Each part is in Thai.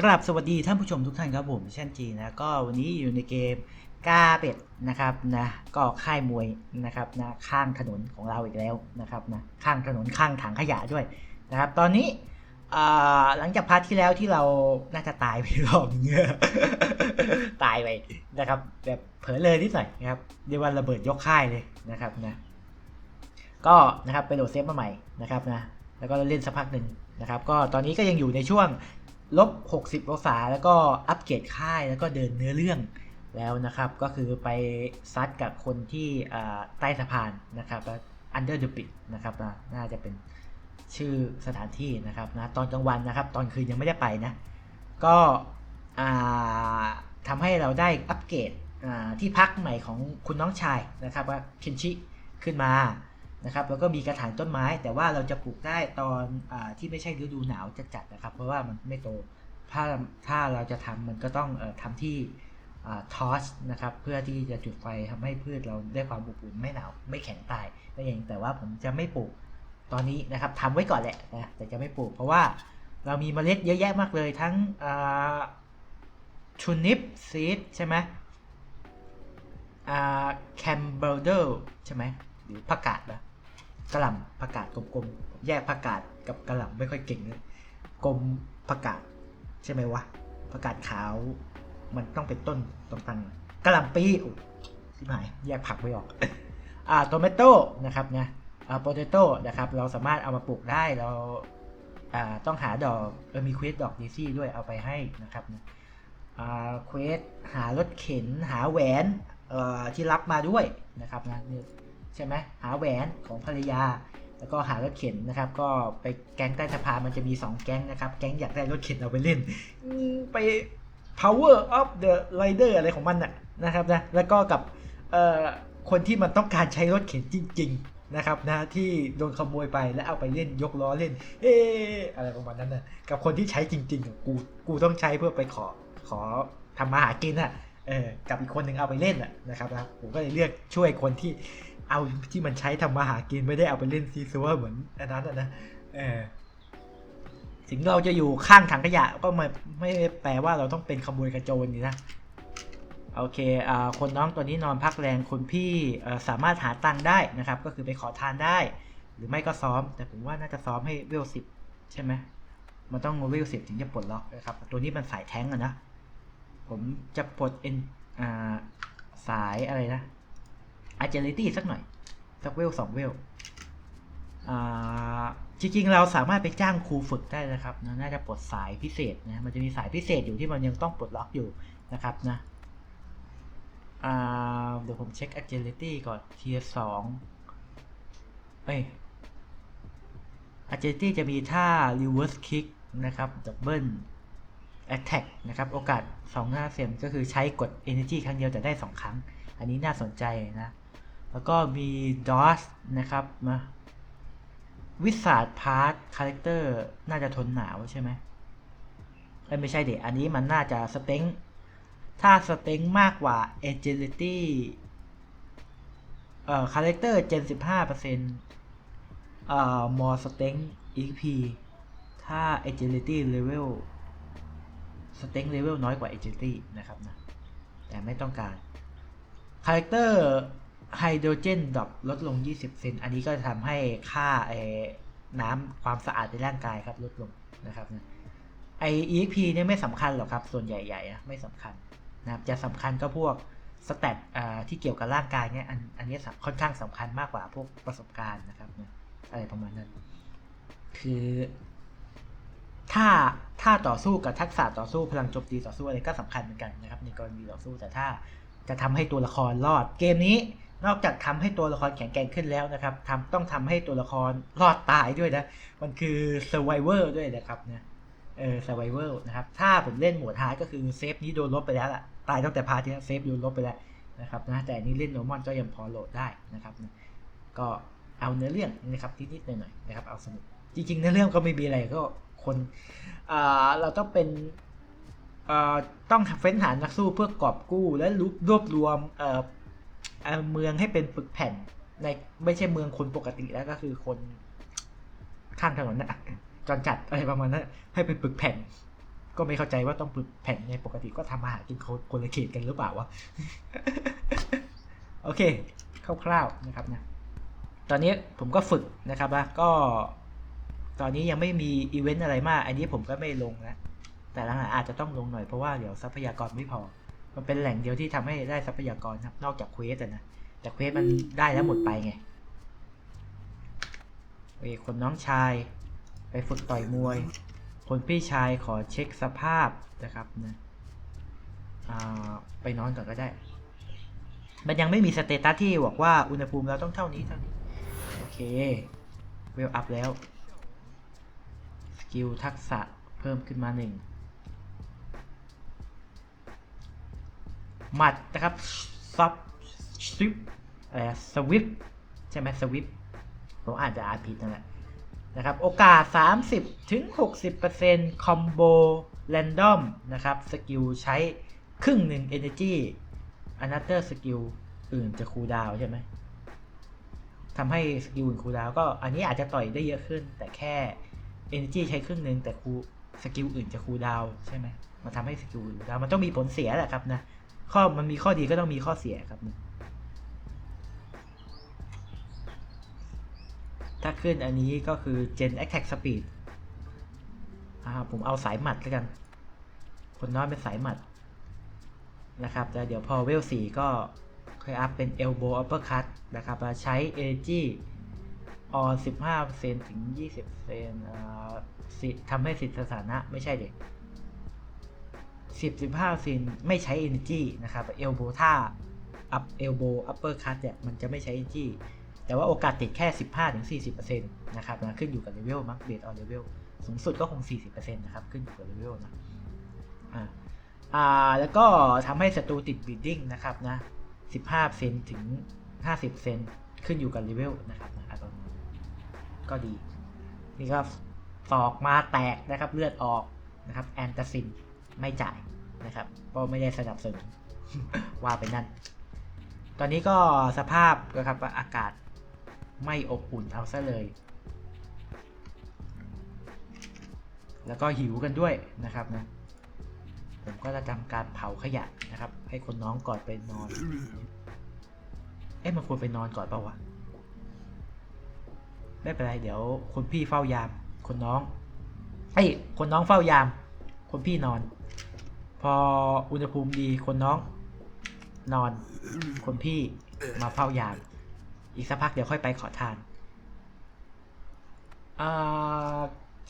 กราบสวัสดีท่านผู้ชมทุกท่านครับผมเช่นจีนะก็วันนี้อยู่ในเกมกาเป็ดนะครับนะก็ค่ายมวยนะครับนะข้างถนนของเราอีกแล้วนะครับนะข้างถนนข้างถังขยะด้วยนะครับ ตอนนี้หลังจากพาร์ทที่แล้วที่เราน่าจะตายไปรอบนึงตายไปนะครับแบบเผลอเลยนิดหน่อยนะครับเรียกว่าระเบิดยกค่ายเลยนะครับนะก็นะครับไปโหลดเซฟมาใหม่นะครับนะแล้วก็เล่นสักพักหนึ่งนะครับ ก็ตอนนี้ก็ยังอยู่ในช่วง ลบ 60 องศา แล้วก็อัปเกรดค่ายแล้วก็เดินเนื้อเรื่องแล้วนะครับ ก็คือไปซัดกับคนที่ใต้สะพานนะครับ under the bridge นะครับนะน่าจะเป็นชื่อสถานที่นะครับนะตอนกลางวันนะครับ ตอนคืนยังไม่ได้ไปนะ ก็ทำให้เราได้อัปเกรดที่พักใหม่ของคุณน้องชายนะครับว่าเคนชิขึ้นมา นะครับแล้วก็มีกระถางต้นไม้ แต่ว่าเราจะปลูกได้ตอนอที่ไม่ใช่ฤดูหนาวจัดๆนะครับ เพราะว่ามันไม่โตถ้าถ้าเราจะทำมันก็ต้องออทำที่ทอสนะครับเพื่อที่จะจุดไฟทำให้พืชเราได้ความอบอุ่นไม่หนาวไม่แข็งตายนั่นเองแต่ว่าผมจะไม่ปลูกตอนนี้นะครับทำไว้ก่อนแหละนะแต่จะไม่ปลูก เพราะว่าเรามีเมล็ดเยอะแยะมากเลยทั้งชูนิปซีดใช่ไหมแคมเบลเดอร์ใช่ไหมหรือผักกาดนะ กระหล่ำผักกาดกลมๆแยกผักกาดกับกระหล่ำไม่ค่อยเก่งเลยกลมผักกาดใช่ไหมวะประกาศขาวมันต้องเป็นต้นตรงตังกระหล่ำปีโอ้ที่หายแยกผักไม่ออกอ่าโตเมโต้นะครับนะอ่าโปเตโต้นะครับเราสามารถเอามาปลูกได้เราอ่าต้องหาดอกเออมีเควสดอกดีซี่ด้วยเอาไปให้นะครับนะอ่าเควสหารถเข็นหาแหวนเอ่อที่รับมาด้วยนะครับนะ ใช่ไหมหาแหวนของภรรยา แล้วก็หารถเข็นนะครับ ก็ไปแก๊งใต้สะพานมันจะมี 2 แก๊งนะครับ แก๊งอยากได้รถเข็นเอาไปเล่น ไป power of the rider อะไรของมันน่ะนะครับนะแล้วก็กับเอ่อคนที่มันต้องการใช้รถเข็นจริง ๆนะครับนะที่โดนขโมยไปแล้วเอาไปเล่นยกล้อเล่นเอออะไรประมาณนั้นนะกับคนที่ใช้จริงๆกูกูต้องใช้เพื่อไปขอขอทำมาหากินอะเออกับอีกคนหนึ่งเอาไปเล่นอะนะครับนะผมก็เลยเลือกช่วยคนที่ เอาที่มันใช้ทำมาหากินไม่ได้เอาไปเล่นซีซัวเหมือนอันนั้นนะเออถึงเราจะอยู่ข้างถังขยะก็ไม่ไม่แปลว่าเราต้องเป็นขโมยกระโจนนี่นะโอเคอ่าคนน้องตัวนี้นอนพักแรงคนพี่สามารถหาตังค์ได้นะครับ ก็คือไปขอทานได้ หรือไม่ก็ซ้อม แต่ผมว่าน่าจะซ้อมให้เวลสิบใช่ไหมมันต้องเวลสิบถึงจะปลดล็อกนะครับ ตัวนี้มันสายแท้งอะนะ ผมจะปลดเอ็นสายอะไรนะ agility สักหน่อย สักเวลสองเวลจริงๆ เราสามารถไปจ้างครูฝึกได้นะครับนะน่าจะปลดสายพิเศษนะ มันจะมีสายพิเศษอยู่ที่มันยังต้องปลดล็อกอยู่นะครับนะเดี๋ยวผมเช็ค agility ก่อน tier สองเอ้ย agility จะมีท่า reverse kick นะครับ double attack นะครับ โอกาส2 5เซมก็คือใช้กด energy ครั้งเดียวแต่ได้ 2 ครั้ง อันนี้น่าสนใจนะ แล้วก็มี DOS นะครับมาวิสาดพาร์ทคาแรคเตอร์น่าจะทนหนาวใช่ไหมไม่ใช่เด็อันนี้มันน่าจะสเต็งถ้าสเต็งมากกว่า agility เอ่อคาแรคเตอร์เจนสิบห้าเปอร์เซ็นต์เอ่อ more strength exp ถ้า agility level สเต็งเลเวลน้อยกว่า agility นะครับนะ แต่ไม่ต้องการ คาแรคเตอร์ ไฮโดรเจนดรอปลดลง 20 เซน อันนี้ก็จะทำให้ค่าไอ้น้ำความสะอาดในร่างกายครับลดลงนะครับนะไอ EXP เนี่ยไม่สำคัญหรอกครับ ส่วนใหญ่ๆนะไม่สำคัญนะครับจะสำคัญก็พวกสแตทที่เกี่ยวกับร่างกายเนี่ยอันอันนี้ค่อนข้างสำคัญมากกว่าพวกประสบการณ์นะครับนะอะไรประมาณนั้น คือถ้าถ้าต่อสู้กับทักษะต่อสู้พลังโจมตีต่อสู้อะไรก็สำคัญเหมือนกันนะครับในกรณีต่อสู้แต่ถ้าจะทำให้ตัวละครรอดเกมนี้ นอกจากทำให้ตัวละครแข็งแกร่งขึ้นแล้วนะครับทำต้องทำให้ตัวละครรอดตายด้วยนะ มันคือ survivor ด้วยนะครับนะเออ survivor นะครับ ถ้าผมเล่นโหมดฮาร์ดก็คือเซฟนี้โดนลบไปแล้วล่ะ ตายตั้งแต่พาร์ทที่เซฟโดนลบไปแล้วนะครับนะ แต่อันนี้เล่นโนมอนก็ยังพอโหลดได้นะครับนะก็เอาเนื้อเรื่องนะครับนิดๆหน่อยๆนะครับ เอาสนุก จริงๆเนื้อเรื่องก็ไม่มีอะไรก็คนอ่าเราต้องเป็นเอ่อต้องเฟ้นหานักสู้เพื่อกอบกู้และรวบรวมเอ่อ เมืองให้เป็นปึกแผ่น ในไม่ใช่เมืองคนปกติแล้วก็คือคนข้างถนนนะจอนจัดอะไรประมาณนั้นให้เป็นปึกแผ่น ก็ไม่เข้าใจว่าต้องปรับแผ่นไงปกติก็ทำอาหารกินคนคนละเขตกันหรือเปล่าวะโอเคคร่าวๆนะครับนะตอนนี้ผมก็ฝึกนะครับนะก็ตอนนี้ยังไม่มีอีเวนต์อะไรมาก อันนี้ผมก็ไม่ลงนะแต่หลังอาจจะต้องลงหน่อยเพราะว่าเดี๋ยวทรัพยากรไม่พอ มันเป็นแหล่งเดียวที่ทำให้ได้ทรัพยากรครับ นอกจากเควสอะนะแต่เควสมันได้แล้วหมดไปไงโอเคคนน้องชาย ไปฝึกต่อยมวย คนพี่ชายขอเช็คสภาพนะครับนะอ่าไปนอนก่อนก็ได้ มันยังไม่มีสเตตัสที่บอกว่าอุณหภูมิเราต้องเท่านี้เท่านี้ โอเค เวลอัพแล้ว สกิลทักษะเพิ่มขึ้นมาหนึ่ง มัดนะครับซับสวิปอะไรสวิปใช่ไหมสวิปผมอาจจะอ่านผิดนั่นแหละนะครับโอกาส 30ถึง60%คอมโบแรนดอมนะครับสกิลใช้ครึ่งหนึ่ง Energy Another สกิลอื่นจะคูลดาวใช่ไหมทำให้สกิลอื่นคูลดาวก็อันนี้อาจจะต่อยได้เยอะขึ้น แต่แค่ Energy ใช้ครึ่งหนึ่งแต่คูสกิลอื่นจะคูลดาวใช่ไหมมันทำให้สกิลอื่นคูลดาวมันต้องมีผลเสียแหละครับนะ ข้อมันมีข้อดีก็ต้องมีข้อเสียครับ ถ้าขึ้นอันนี้ก็คือ Gen Attack Speed ผมเอาสายหมัดแล้วกัน คนน้อยเป็นสายหมัดนะครับแต่เดี๋ยวพอเวลสี่ก็ค่อยอัพเป็น Elbow Uppercut นะครับใช้ Energy ออน15%ถึง 20%อ่าสิทำให้สิทธิสถานะไม่ใช่เด็ก สิบสิบห้าซินไม่ใช้ energy นะครับเอลโบท่า up elbow upper cut เนี่ยมันจะไม่ใช้ energy แต่ว่าโอกาสติดแค่ 15ถึง40%นะครับนะขึ้นอยู่กับเลเวลมั้งเบสออนเลเวลสูงสุดก็คง 40%นะครับขึ้นอยู่กับเลเวลนะอ่าอ่าแล้วก็ทำให้ศัตรูติด bleeding นะครับนะ 15เซนถึง 50เซนขึ้นอยู่กับเลเวลนะครับนะอัตโนมัติก็ดี นี่ก็ศอกมาแตกนะครับเลือดออกนะครับแอนตาซิน ไม่จ่ายนะครับ ก็ไม่ได้สนับสนุนว่าไปนั่น ตอนนี้ก็สภาพนะครับอากาศไม่อบอุ่นเอาซะเลย แล้วก็หิวกันด้วยนะครับนะ ผมก็จะทำการเผาขยะนะครับ ให้คนน้องก่อนไปนอน เอ๊ะมันควรไปนอนก่อนเปล่าวะ ไม่เป็นไรเดี๋ยวคนพี่เฝ้ายาม คนน้องเอ้ยคนน้องเฝ้ายาม คนพี่นอน พออุณหภูมิดีคนน้อง นอน คนพี่มาเฝ้ายามอีกสักพักเดี๋ยวค่อยไปขอทาน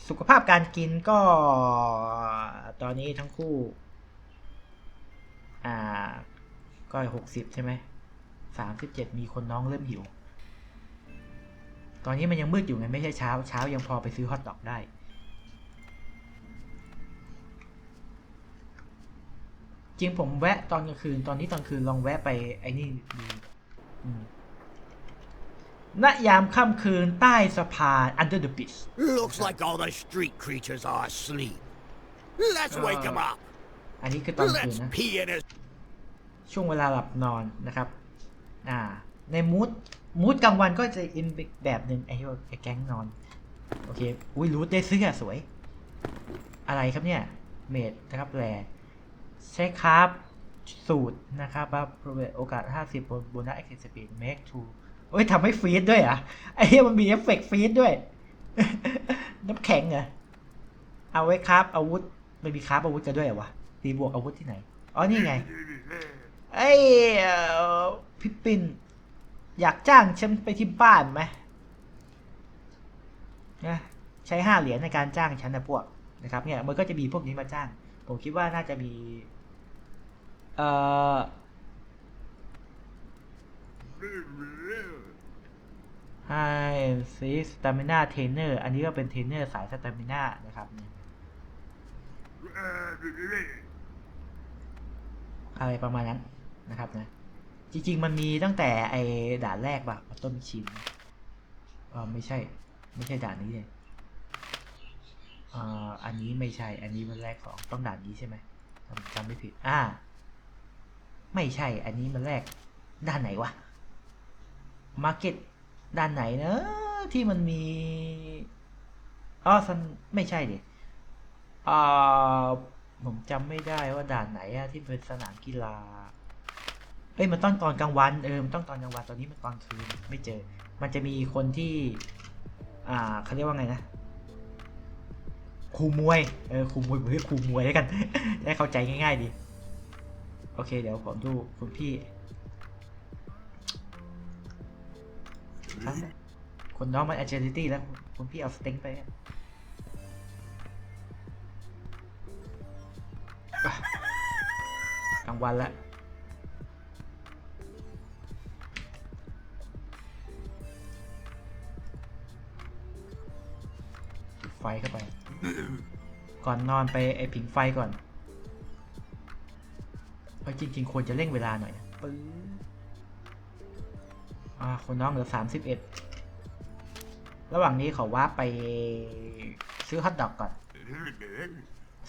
สุขภาพการกินก็ตอนนี้ทั้งคู่ อ่า ก็หกสิบใช่ไหมสามสิบเจ็ดมีคนน้องเริ่มหิว ตอนนี้มันยังมืดอยู่ไงไม่ใช่เช้า เช้ายังพอไปซื้อฮอทดอกได้ จริงผมแวะตอนกลางคืนตอนนี้ตอนคืนลองแวะไปไอ้นี่ดูอืมณยามค่ำคืนใต้สะพาน under the bridge Looks like all the street creatures are asleep. Let's wake them up. อันนี้คือตอนคืน Let's นะ pee in his ช่วงเวลาหลับนอนนะครับ อ่า ในมูดมูดกลางวันก็จะอินไปแบบหนึ่งไอ้พวกไอ้แก๊งนอน โอเค อุ้ยรูทได้เสื้อสวย อะไรครับเนี่ย เมดนะครับแร ใช้คราฟสูตรนะครับว่าโอกาส 50บนโบนัส access speed make to โอ้ยทำให้ฟีดด้วยอะไอ้เหี้ยมันมีเอฟเฟกต์ฟีดด้วย น้ำแข็งเหรอเอาไว้คราฟอาวุธไม่มีคราฟอาวุธกันด้วยเหรอวะตีบวกอาวุธที่ไหนอ๋อนี่ไงไอ้พี่ปิน อยากจ้างฉันไปที่บ้านไหมนะใช้ห้าเหรียญในการจ้างฉันนะพวกนะครับเนี่ยมันก็จะมีพวกนี้มาจ้าง ผมคิดว่าน่าจะมี เอ่อให้ซีสตามิน่าเทรนเนอร์อันนี้ก็เป็นเทรนเนอร์สายสตามิน่านะครับอะไรประมาณนั้นนะครับนะ จริง ๆ มันมีตั้งแต่ไอ้ด่านแรกแบบต้นชินอ๋อไม่ใช่ ไม่ใช่ด่านนี้เลยอ่าอันนี้ไม่ใช่ อันนี้มันแรกของต้องด่านนี้ใช่ไหมจำไม่ผิด อ่า ไม่ใช่ อันนี้มันแรกด้านไหนวะมาร์เก็ตด้านไหนเนอะที่มันมีอ๋อซันไม่ใช่ดิอ่าผมจำไม่ได้ว่าด่านไหนอะที่เป็นสนามกีฬา เอ้ยมันต้องตอนกลางวันเออมันต้องตอนกลางวันตอนนี้มันตอนคืนไม่เจอ มันจะมีคนที่ อ่าเขาเรียกว่าไงนะครูมวยเออครูมวยเฮ้ยครูมวยแล้วกันได้เข้าใจง่าย ๆดี โอเค เดี๋ยวผมดูคุณพี่ครับคนน้องมัน agility แล้วคุณพี่เอาสเต็งไปอะอะกลางวันละปิดไฟเข้าไป ก่อนนอนไปไอผิงไฟก่อน เพราะจริง ๆ ควรจะเร่งเวลาหน่อยนะปื๊ดอ่าคนน้องเหลือสามสิบเอ็ดระหว่างนี้ขอว่าไปซื้อฮอทดอกก่อน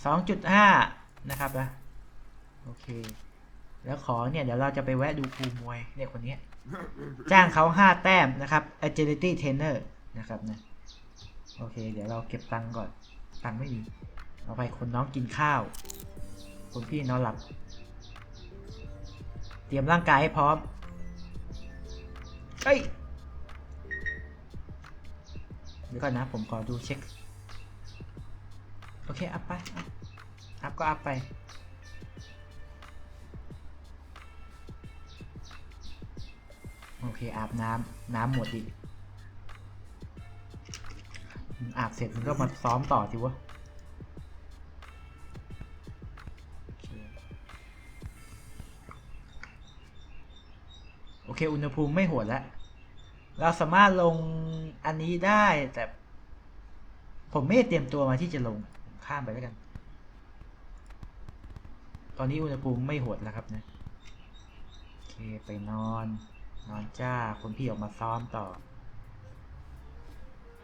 สองจุดห้านะครับนะโอเค แล้วขอเนี่ย เดี๋ยวเราจะไปแวะดูครูมวยเนี่ยคนนี้จ้างเขาห้าแต้มนะครับ agility trainer นะครับนะโอเค เดี๋ยวเราเก็บตังค์ก่อน ตังค์ไม่มี เอาไปคนน้องกินข้าว คนพี่นอนหลับ เตรียมร่างกายให้พร้อมเฮ้ยเดี๋ยวก่อนนะ ผมขอดูเช็ค โอเค อัพไป อัพก็อัพไป โอเค อาบน้ำน้ำหมดอีกอาบเสร็จมันก็มาซ้อมต่อสิวะ เคอุณหภูมิไม่โหดแล้ว เราสามารถลงอันนี้ได้แต่ ผมไม่เตรียมตัวมาที่จะลงข้ามไปแล้วกัน ตอนนี้อุณหภูมิไม่โหดแล้วครับนะโอเคไปนอน นอนจ้าคนพี่ออกมาซ้อมต่อ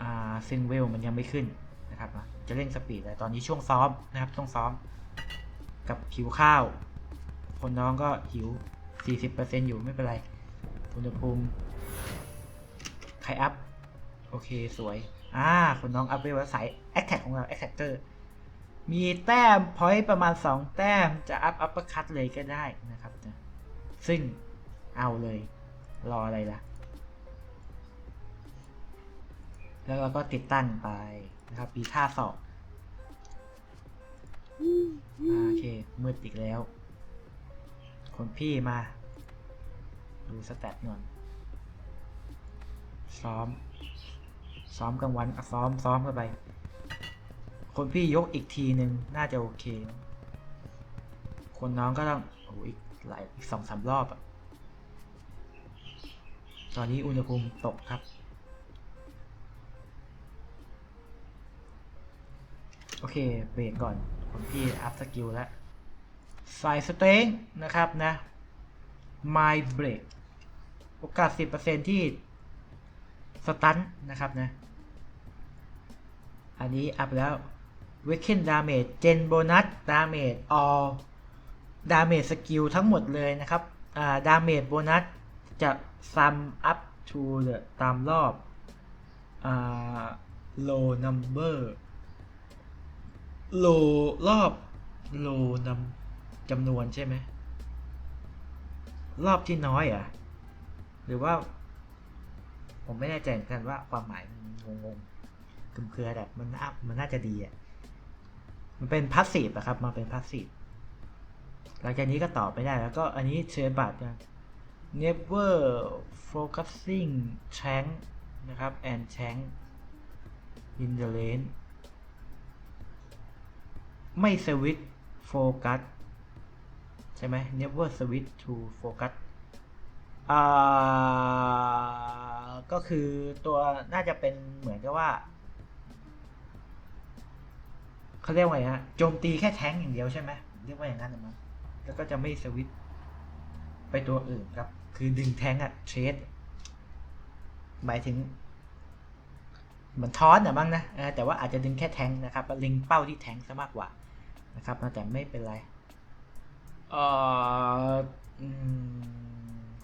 อ่าซึ่งเวลมันยังไม่ขึ้นนะครับนะจะเร่งสปีดแต่ตอนนี้ช่วงซ้อมนะครับช่วงซ้อม กับหิวข้าว คนน้องก็หิว 40%อยู่ไม่เป็นไร อุณหภูมิ ใครอัพ โอเค สวย อ่าคนน้องอัพเวลสายแอคแท็กของเราแอคแท็กเกอร์มีแต้มพอยต์ประมาณ 2 แต้มจะอัพอัปเปอร์คัตเลยก็ได้นะครับนะซึ่งเอาเลย รออะไรล่ะ แล้วเราก็ติดตั้งไปนะครับมีท่าสอบโอเคมืดอีกแล้ว คนพี่มา ดูสแตทก่อนซ้อม ซ้อมกลางวันอซ้อมซ้อมเข้าไป คนพี่ยกอีกทีหนึ่งน่าจะโอเค คนน้องก็ต้องโอ้อีกหลายอีกสองสามรอบอะตอนนี้อุณหภูมิตกครับ โอเคเบรกก่อนผมพี่อัพสกิลแล้วสายสเต็งนะครับนะ My Break โอกาส 10%ที่สตันนะครับนะ อันนี้อัพแล้ว Weekend Damage Gen Bonus Damage All Damage Skill ทั้งหมดเลยนะครับอ่า Damage Bonus จะ sum up to the ตามรอบอ่า low number โลรอบโลนำจำนวนใช่ไหม รอบที่น้อยอะ หรือว่า ผมไม่แน่ใจเหมือนกันว่าความหมายมันงงๆคลุมเครือแบบมันน่ามันน่าจะดีอะมันเป็นพาสซีฟอะครับ มาเป็นพาสซีฟหลังจากนี้ก็ตอบไม่ได้แล้วก็อันนี้เชบัตนะ never focusing tank นะครับ and tank in the lane ไม่สวิตโฟกัสใช่ไหม never switch to focus ก็คือตัวน่าจะเป็นเหมือนกับว่าเขาเรียกว่าไงฮะโจมตีแค่แท้งอย่างเดียวใช่ไหมเรียกว่าอย่างนั้นนะมั้งแล้วก็จะไม่สวิตไปตัวอื่นครับ คือดึงแท้งอะเทรดหมายถึงเหมือนทอนอะบ้างนะแต่ว่าอาจจะดึงแค่แท้งนะครับเล็งเป้าที่แท้งซะมากกว่านะครับแต่ไม่เป็นไรเอ่อ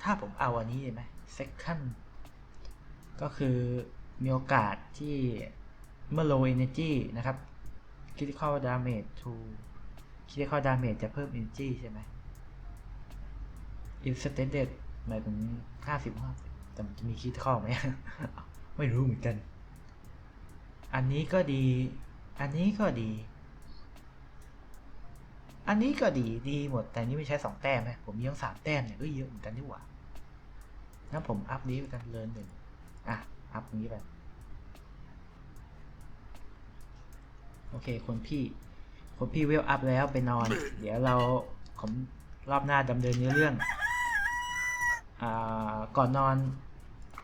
ถ้าผมเอาอันนี้ได้ไหม second ก็คือมีโอกาสที่เมื่อ low energy นะครับ critical damage to คิดข้อดาเมจจะเพิ่ม energy ใช่ไหม instance หมายถึงห้าสิบห้าแต่มันจะมีคิดข้อไหม ไม่รู้เหมือนกัน อันนี้ก็ดี อันนี้ก็ดี อันนี้ก็ดีดีหมด แต่อันนี้ไม่ใช้สองแต้มไหมผมมีทั้งสามแต้มเนี่ยเอ้ยเยอะเหมือนกันนี่หว่างั้นผมอัพนี้ไปกันเลินหนึ่งอะ อัพนี้ไปโอเคคนพี่คนพี่เวลอัพแล้วไปนอน เดี๋ยวเราผมรอบหน้าดำเนินเนื้อเรื่องอ่าก่อนนอน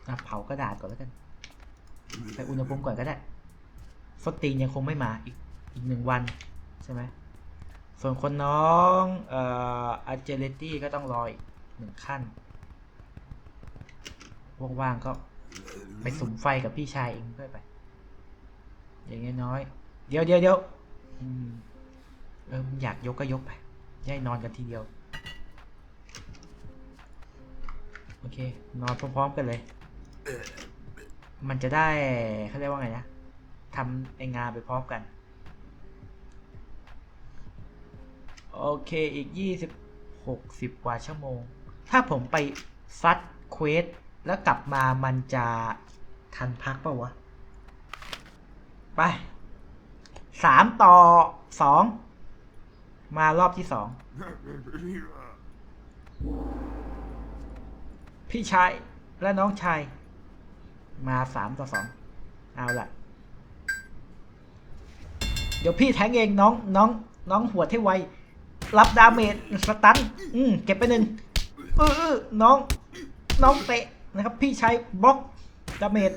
อเผากระดาษก่อนแล้วกันไปอุณหภูมิก่อนก็ได้ฟอตตีนยังคงไม่มาอีกอีกหนึ่งวันใช่ไหม ส่วนคนน้องเอ่ออัจเจเลตี้ก็ต้องรออีกหนึ่งขั้น ว่างๆก็ไปสุมไฟกับพี่ชายเองด้วยไป อย่างเงี้ยน้อยเดี๋ยวเดี๋ยวเดี๋ยวเออมึงอยากยกก็ยกไปย่าให้นอนกันทีเดียว โอเค นอนพร้อมๆกันเลย มันจะได้เขาเรียกว่าไงนะทำไองานไปพร้อมกัน โอเคอีกยี่สิบหกสิบกว่าชั่วโมง ถ้าผมไปซัดเควสแล้วกลับมามันจะทันพักเปล่าวะ ไปสามต่อสองมารอบที่สองพี่ชายและน้องชาย มาสามต่อสองเอาละเดี๋ยวพี่แทงเองน้องน้อง น้องหัวดให้ไว รับดาเมจสตันอืมเก็บไปหนึ่งเออเออน้องน้องเตะนะครับ พี่ชายบล็อกดาเมจ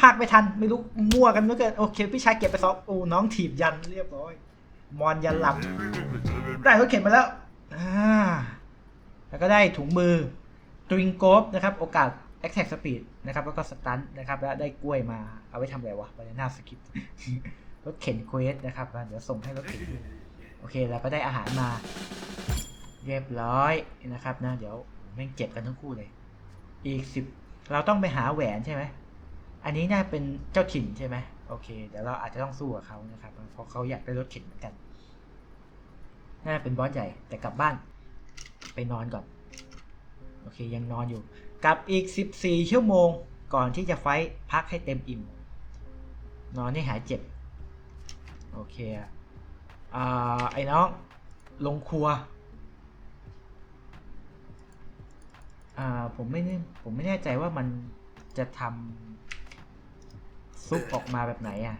พากไม่ทันไม่รู้มั่วกันเหมื่อเกินโอเค พี่ชายเก็บไปสองโอ้น้องถีบยันเรียบร้อย มอนยันหลับ ได้รถเข็นมาแล้วอ่าแล้วก็ได้ถุงมือตริงโกฟนะครับ โอกาส Attack Speed นะครับ แล้วก็สตันนะครับ แล้วได้กล้วยมาเอาไว้ทำอะไรวะบานาน่าสกิปรถเข็นเควสนะครับ เดี๋ยวส่งให้รถเข็น โอเคแล้วก็ได้อาหารมา เรียบร้อยนะครับนะ เดี๋ยวแม่งเจ็บกันทั้งคู่เลย อีกสิบเราต้องไปหาแหวนใช่ไหมอันนี้น่าเป็นเจ้าถิ่นใช่ไหมโอเคเดี๋ยวเราอาจจะต้องสู้กับเขานะครับเพราะเขาอยากได้รถเข็นเหมือนกันน่าเป็นบอสใหญ่แต่กลับบ้าน ไปนอนก่อน โอเคยังนอนอยู่กลับอีก 14 ชั่วโมงก่อนที่จะไฟพักให้เต็มอิ่ม นอนให้หายเจ็บ โอเค อะอ่าไอ้น้องลงครัว อ่าผมไม่แน่ผมไม่แน่ใจว่ามันจะทำซุปออกมาแบบไหนอะ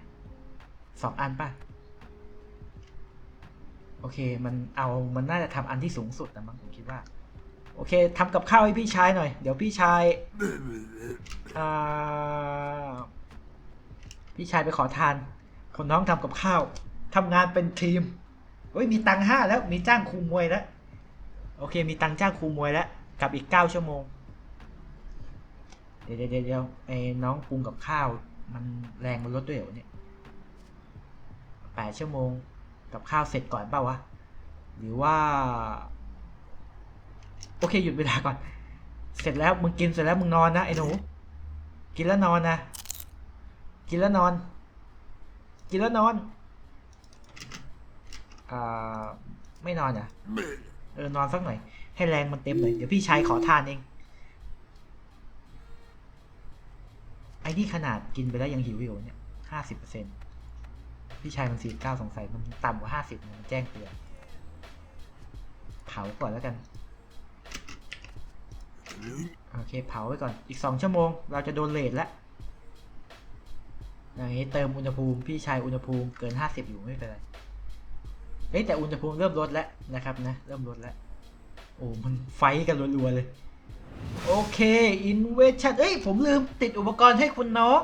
สองอันป่ะ โอเค มันเอามันน่าจะทำอันที่สูงสุดนะมั้งผมคิดว่า โอเคทำกับข้าวให้พี่ชายหน่อย เดี๋ยวพี่ชายอ่าพี่ชายไปขอทาน คนน้องทำกับข้าว ทำงานเป็นทีมเฮ้ยมีตังห้าแล้วมีจ้างครูมวยแล้ว โอเค มีตังจ้างครูมวยแล้วกับอีกเก้าชั่วโมง เดี๋ยวเดี๋ยวเดี๋ยวไอ้น้องปรุงกับข้าว มันแรงมันลดด้วยเหรอเนี่ยแปดชั่วโมงกับข้าวเสร็จก่อนเปล่าวะหรือว่า โอเคหยุดเวลาก่อน เสร็จแล้วมึงกินเสร็จแล้วมึงนอนนะไอ้หนู กินแล้วนอนนะ กินแล้วนอน กินแล้วนอน อ่าไม่นอนอะเออนอนสักหน่อย ให้แรงมันเต็มหน่อย เดี๋ยวพี่ชายขอทานเอง ไอ้นี่ขนาดกินไปแล้วยังหิวอยู่เนี่ยห้าสิบเปอร์เซ็นพี่ชายมันสี่เก้าสงสัยมันต่ำกว่าห้าสิบมันแจ้งเตือนเผาก่อนแล้วกัน โอเคเผาไว้ก่อน อีกสองชั่วโมง เราจะโดนเลทแล้วอย่างนี้เติมอุณหภูมิ พี่ชายอุณหภูมิเกินห้าสิบอยู่ไม่เป็นไร เฮ้ยแต่อุณหภูมิเริ่มลดแล้วนะครับนะเริ่มลดแล้ว โอ้มันไฟกันรัวๆเลย โอเคอินเวชั่นเอ้ยผมลืมติดอุปกรณ์ให้คุณน้อง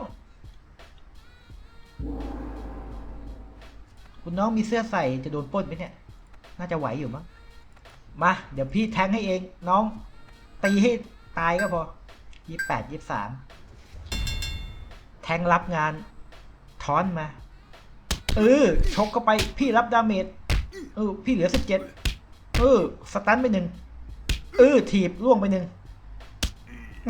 คุณน้องมีเสื้อใส่จะโดนปล้นไหมเนี่ย น่าจะไหวอยู่มั้งมาเดี๋ยวพี่แทงให้เองน้อง ตีให้ตายก็พอยี่แปดยี่สามแทงรับงานถอนมาเออชกเข้าไปพี่รับดาเมจ เออพี่เหลือสิบเจ็ดเออสตันไปหนึ่งเออถีบล่วงไปหนึ่ง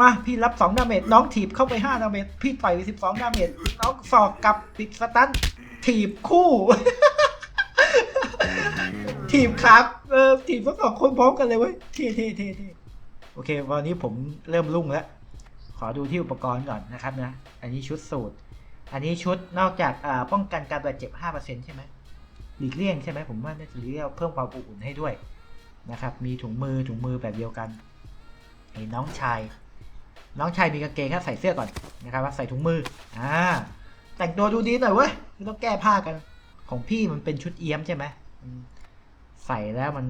มาพี่รับสองดาเมจน้องถีบเข้าไปห้าดาเมจพี่ต่อยไปสิบสองดาเมจน้องสอกกลับปิดสตันถีบคู่รทีมครับ เออทีมทั้งสองคนพร้อมกันเลยเว้ยเท่เท่เท่เท่โอเค วันนี้ผมเริ่มรุ่งแล้ว ขอดูที่อุปกรณ์ก่อนนะครับนะ อันนี้ชุดสูตร อันนี้ชุดนอกจากอ่าป้องกันการบาดเจ็บ 5%ใช่ไหม หลีกเลี่ยงใช่ไหมผมว่าน่าจะหลีกเลี่ยงเพิ่มความอบอุ่นให้ด้วยนะครับ มีถุงมือถุงมือแบบเดียวกันไอ้น้องชาย น้องชายมีกางเกงแค่ใส่เสื้อก่อนนะครับว่าใส่ถุงมืออ่าแต่งตัวดูดีหน่อยเว้ยไม่ต้องแก้ผ้ากัน ของพี่มันเป็นชุดเอี้ยมใช่ไหมใส่แล้วมัน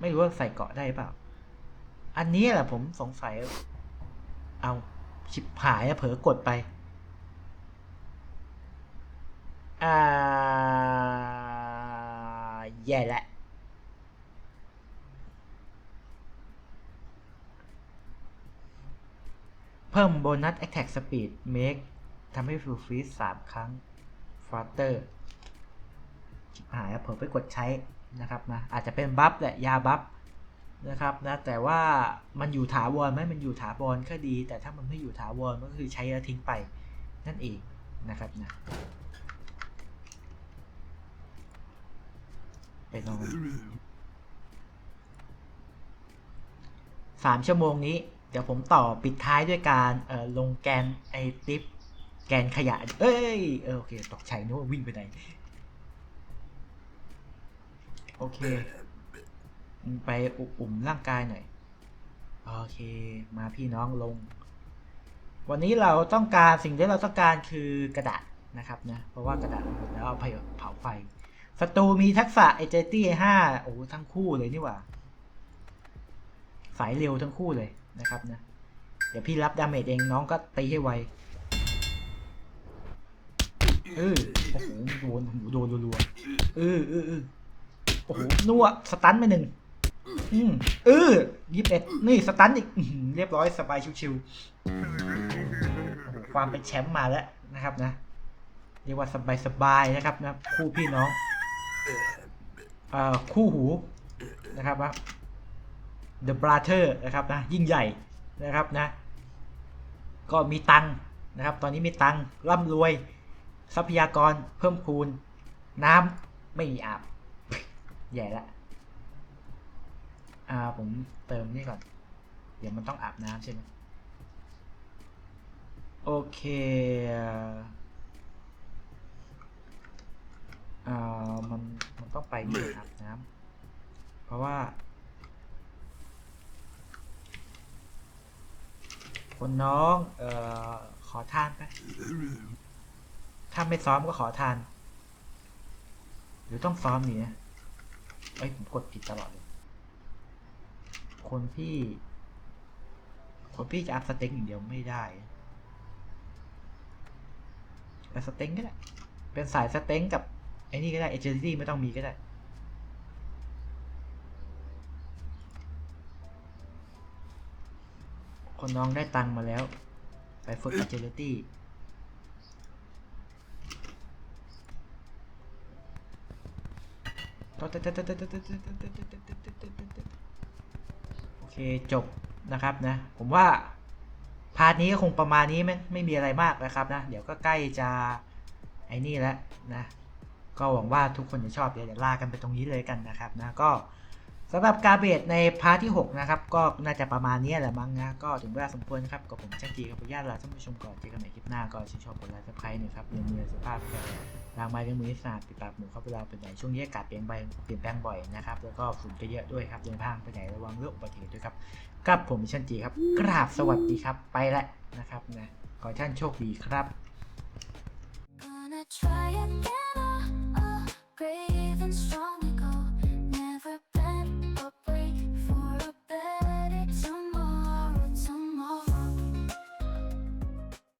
ไม่รู้ว่าใส่เกาะได้เปล่า อันนี้แหละผมสงสัย เอาชิบหายอเผลอกดไป อ่า แย่และเพิ่มโบนัส attack speed make ทำให้ฟูลฟรีสสามครั้ง flutter ชิบหายเผลอไปกดใช้นะครับนะอาจจะเป็นบัฟแหละยาบัฟนะครับนะแต่ว่ามันอยู่ถาวรไหมมันอยู่ถาวรก็ดี แต่ถ้ามันไม่อยู่ถาวรก็คือใช้แล้วทิ้งไปนั่นเองนะครับนะ ไปนอนสามชั่วโมงนี้ เดี๋ยวผมต่อปิดท้ายด้วยการเออลงแกนไอติปแกนขยะ เอ้ยเออโอเค ตกใจนึกว่าวิ่งไปไหน โอเค ไปอุบอุ่มร่างกายหน่อย โอเค มาพี่น้องลง วันนี้เราต้องการสิ่งที่เราต้องการคือกระดาษนะครับนะ เพราะว่ากระดาษหมดแล้วเอาไปเผาไฟ ศัตรูมีทักษะเอเจตี้ห้าโอ้ทั้งคู่เลยนี่หว่า สายเร็วทั้งคู่เลยนะครับนะ เดี๋ยวพี่รับดาเมจเองน้องก็ตีให้ไวเออโอ้โหโดนโอ้โหโดนรัวๆเออเออเออโอ้โหนัวสตันไปหนึ่งอืมเออยี่สิบเอ็ดนี่สตันอีกเรียบร้อยสบายชิวๆความเป็นแชมป์มาแล้วนะครับนะเรียกว่าสบายๆนะครับนะคู่พี่น้อง คู่หูนะครับว่า The Brother นะครับนะยิ่งใหญ่นะครับนะ ก็มีตังนะครับ ตอนนี้มีตังร่ำรวย ทรัพยากรเพิ่มพูน น้ำไม่มีอาบ ใหญ่ละอ่าผมเติมนี่ก่อน เดี๋ยวมันต้องอาบน้ำใช่ไหมโอเค อ่ามันมันต้องไปนี่อาบน้ำเพราะว่า คนน้อง เอ่อ ขอทานไปถ้าไม่ซ้อมก็ขอทาน หรือต้องซ้อมนี่นะเอ้ยผมกดผิดตลอดเลย คนพี่ คนพี่จะอัพสเต็งอย่างเดียวไม่ได้แต่สเต็งก็ได้ เป็นสายสเต็งกับ ไอ้นี่ก็ได้เอเจนซี่ไม่ต้องมีก็ได้ คนน้องได้ตังค์มาแล้ว ไปฝึก agility โอเคจบนะครับนะ ผมว่า พาร์ทนี้ก็คงประมาณนี้ไม่ไม่มีอะไรมากนะครับนะ เดี๋ยวก็ใกล้จะไอ้นี่แล้วนะ ก็หวังว่าทุกคนจะชอบเดี๋ยวเดี๋ยวลากันไปตรงนี้เลยกันนะครับนะก็สำหรับการเบสในพาร์ทที่ 6 นะครับ ก็น่าจะประมาณนี้แหละมั้งนะ ก็ถึงเวลาสมควรนะครับกับผมช่างจีกับญาติลาท่านผู้ชมก่อนเจอกันใหม่คลิปหน้าก็ชื่นชอบกดไลค์ซับสไครต์หน่อยครับเรียนมือสภาพแบบล้างไม้ล้างมือให้สะอาดปิดปากหมูเข้าเวลาเป็นไหนช่วงนี้อากาศเปลี่ยนไปเปลี่ยนแปลงบ่อยนะครับ แล้วก็ฝุ่นก็เยอะด้วยครับเดินทางไปไหนระวังเรื่องอุบัติเหตุด้วยครับกับผมช่างจีครับกราบสวัสดีครับไปแล้วนะครับนะขอท่านโชคดีครับ Gonna try again, brave and strong.